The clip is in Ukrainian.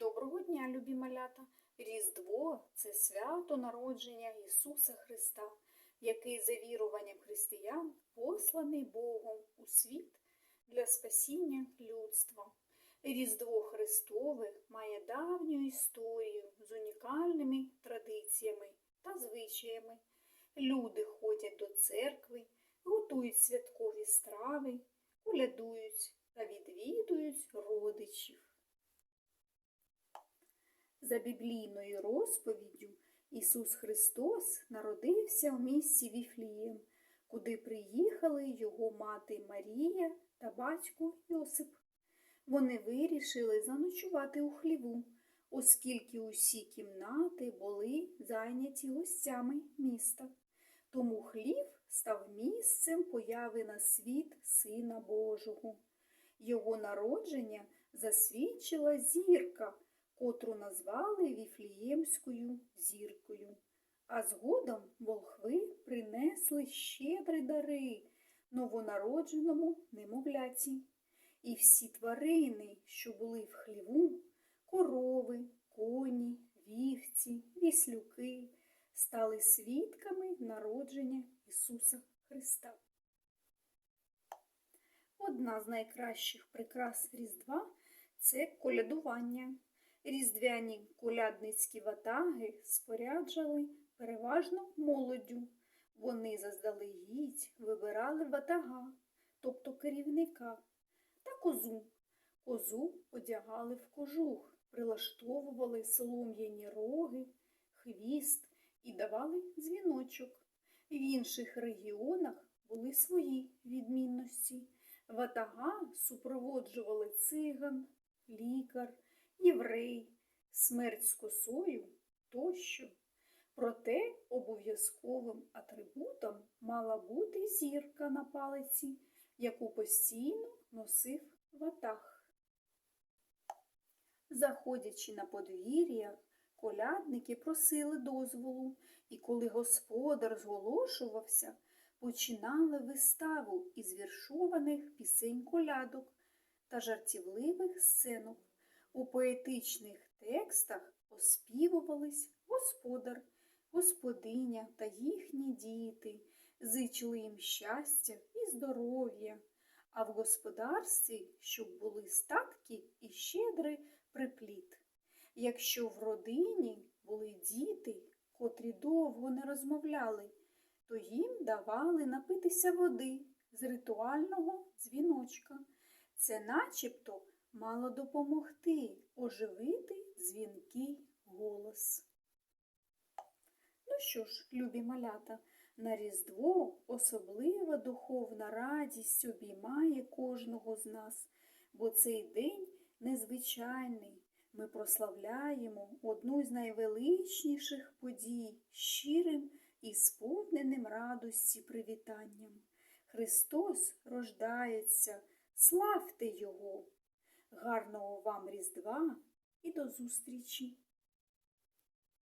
Доброго дня, любі малята! Різдво це свято народження Ісуса Христа, який за віруванням християн посланий Богом у світ для спасіння людства. Різдво Христове має давню історію з унікальними традиціями та звичаями. Люди ходять до церкви, готують святкові страви, колядують та відвідують родичів. За біблійною розповіддю Ісус Христос народився в місті Віфлієм, куди приїхали його мати Марія та батько Йосип. Вони вирішили заночувати у хліву, оскільки усі кімнати були зайняті гостями міста. Тому хлів став місцем появи на світ Сина Божого. Його народження засвідчила зірка, котру назвали Віфліємською зіркою. А згодом волхви принесли щедрі дари новонародженому немовляці. І всі тварини, що були в хліву, корови, коні, вівці, віслюки, стали свідками народження Ісуса Христа. Одна з найкращих прикрас Різдва це колядування. Різдвяні колядницькі ватаги споряджали переважно молоддю. Вони заздалегідь вибирали ватага, тобто керівника, та козу. Козу одягали в кожух, прилаштовували солом'яні роги, хвіст і давали дзвіночок. В інших регіонах були свої відмінності. Ватага супроводжували циган, лікар, єврей, смерть з косою тощо. Проте обов'язковим атрибутом мала бути зірка на палиці, яку постійно носив ватаг. Заходячи на подвір'я, колядники просили дозволу, і коли господар зголошувався, починали виставу із віршованих пісень колядок та жартівливих сценок. У поетичних текстах оспівувались господар, господиня та їхні діти, зичили їм щастя і здоров'я, а в господарстві, щоб були статки і щедрий припліт. Якщо в родині були діти, котрі довго не розмовляли, то їм давали напитися води з ритуального дзвіночка. Це начебто мало допомогти оживити дзвінкий голос. Ну що ж, любі малята, на Різдво особлива духовна радість обіймає кожного з нас, бо цей день незвичайний. Ми прославляємо одну з найвеличніших подій щирим і сповненим радості привітанням. Христос рождається, славте Його! Гарного вам Різдва і до зустрічі!